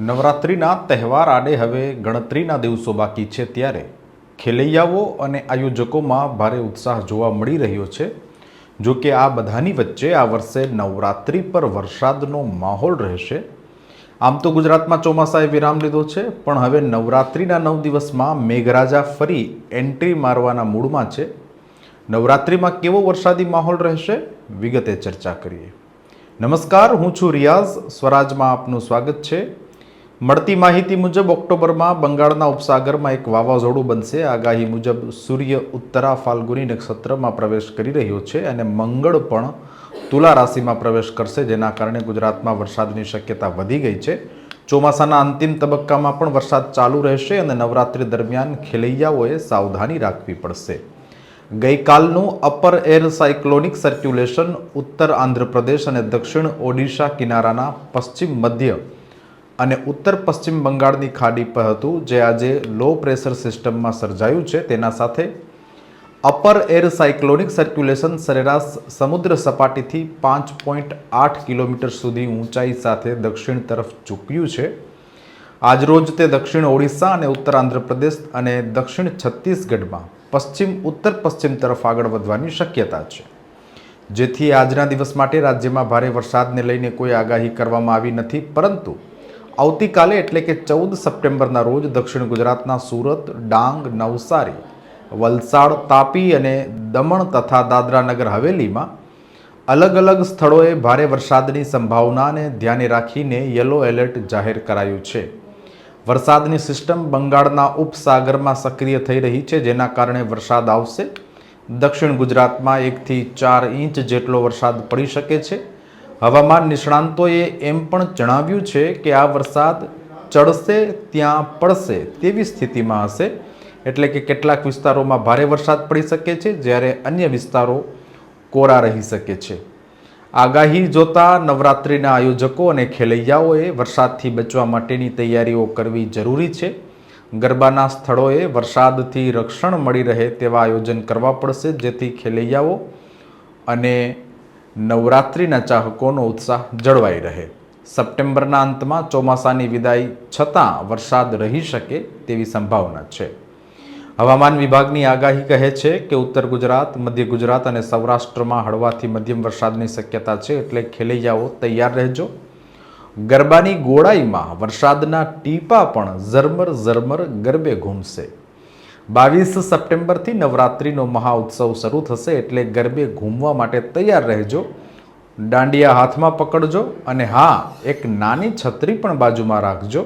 નવરાત્રિના તહેવાર આડે હવે ગણતરીના દિવસો બાકી છે ત્યારે. ખેલૈયાઓ અને આયોજકોમાં ભારે ઉત્સાહ જોવા મળી રહ્યો છે. જો કે આ બધાની વચ્ચે આ વર્ષે નવરાત્રિ પર વરસાદનો માહોલ રહેશે. આમ તો ગુજરાતમાં ચોમાસાએ વિરામ લીધો છે, પણ હવે નવરાત્રિના નવ દિવસમાં મેઘરાજા ફરી એન્ટ્રી મારવાના મૂડમાં છે. નવરાત્રિમાં કેવો વરસાદી માહોલ રહેશે, વિગતે ચર્ચા કરીએ. નમસ્કાર, હું છું રિયાઝ. સ્વરાજમાં આપનું સ્વાગત છે. મળતી માહિતી મુજબ ઓક્ટોબરમાં બંગાળના ઉપસાગરમાં એક વાવાઝોડું બનશે. આગાહી મુજબ સૂર્ય ઉત્તરા ફાલ્ગુની નક્ષત્રમાં પ્રવેશ કરી રહ્યો છે અને મંગળ પણ તુલા રાશિમાં પ્રવેશ કરશે, જેના કારણે ગુજરાતમાં વરસાદની શક્યતા વધી ગઈ છે. ચોમાસાના અંતિમ તબક્કામાં પણ વરસાદ ચાલુ રહેશે અને નવરાત્રિ દરમિયાન ખેલૈયાઓએ સાવધાની રાખવી પડશે. ગઈકાલનું અપર એર સાયક્લોનિક સર્ક્યુલેશન ઉત્તર આંધ્રપ્રદેશ અને દક્ષિણ ઓડિશા કિનારાના પશ્ચિમ મધ્ય અને ઉત્તર પશ્ચિમ બંગાળની ખાડી પર હતું, જે આજે લો પ્રેશર સિસ્ટમમાં સર્જાયું છે. તેના સાથે અપર એર સાયક્લોનિક સર્ક્યુલેશન સરેરાશ સમુદ્ર સપાટીથી પાંચ પોઈન્ટ આઠ કિલોમીટર સુધી ઊંચાઈ સાથે દક્ષિણ તરફ ઝૂક્યું છે. આજરોજ તે દક્ષિણ ઓડિશા અને ઉત્તર આંધ્રપ્રદેશ અને દક્ષિણ છત્તીસગઢમાં પશ્ચિમ ઉત્તર પશ્ચિમ તરફ આગળ વધવાની શક્યતા છે. જેથી આજના દિવસ માટે રાજ્યમાં ભારે વરસાદને લઈને કોઈ આગાહી કરવામાં આવી નથી, પરંતુ આવતીકાલે એટલે કે ચૌદ સપ્ટેમ્બરના રોજ દક્ષિણ ગુજરાતના સુરત, ડાંગ, નવસારી, વલસાડ, તાપી અને દમણ તથા દાદરા નગર હવેલીમાં અલગ અલગ સ્થળોએ ભારે વરસાદની સંભાવનાને ધ્યાને રાખીને યલો એલર્ટ જાહેર કરાયું છે. વરસાદની સિસ્ટમ બંગાળના ઉપસાગરમાં સક્રિય થઈ રહી છે, જેના કારણે વરસાદ આવશે. દક્ષિણ ગુજરાતમાં એકથી ચાર ઇંચ જેટલો વરસાદ પડી શકે છે. હવામાન નિષ્ણાંતોએ એમ પણ જણાવ્યું છે કે આ વરસાદ ચડશે, ત્યાં પડશે તેવી સ્થિતિમાં હશે. એટલે કે કેટલાક વિસ્તારોમાં ભારે વરસાદ પડી શકે છે, જ્યારે અન્ય વિસ્તારો કોરા રહી શકે છે. આગાહી જોતા નવરાત્રિના આયોજકો અને ખેલૈયાઓએ વરસાદથી બચવા માટેની તૈયારીઓ કરવી જરૂરી છે. ગરબાના સ્થળોએ વરસાદથી રક્ષણ મળી રહે તેવા આયોજન કરવા પડશે, જેથી ખેલૈયાઓ અને નવરાત્રિના ચાહકોનો ઉત્સાહ જળવાઈ રહે. સપ્ટેમ્બરના અંતમાં ચોમાસાની વિદાય છતાં વરસાદ રહી શકે તેવી સંભાવના છે. હવામાન વિભાગની આગાહી કહે છે કે ઉત્તર ગુજરાત, મધ્ય ગુજરાત અને સૌરાષ્ટ્રમાં હળવાથી મધ્યમ વરસાદની શક્યતા છે એટલે ખેલૈયાઓ તૈયાર રહેજો. ગરબાની ગોળાઈમાં વરસાદના ટીપા પણ ઝરમર ઝરમર ગરબે ઘૂમશે. બાવીસ સપ્ટેમ્બરથી નવરાત્રિનો મહાઉત્સવ શરૂ થશે એટલે ગરબે ઘૂમવા માટે તૈયાર રહેજો. દાંડિયા હાથમાં પકડજો અને હા, એક નાની છત્રી પણ બાજુમાં રાખજો.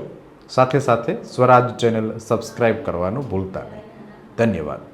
સાથે સાથે સ્વરાજ ચેનલ સબસ્ક્રાઈબ કરવાનું ભૂલતા નહીં. ધન્યવાદ.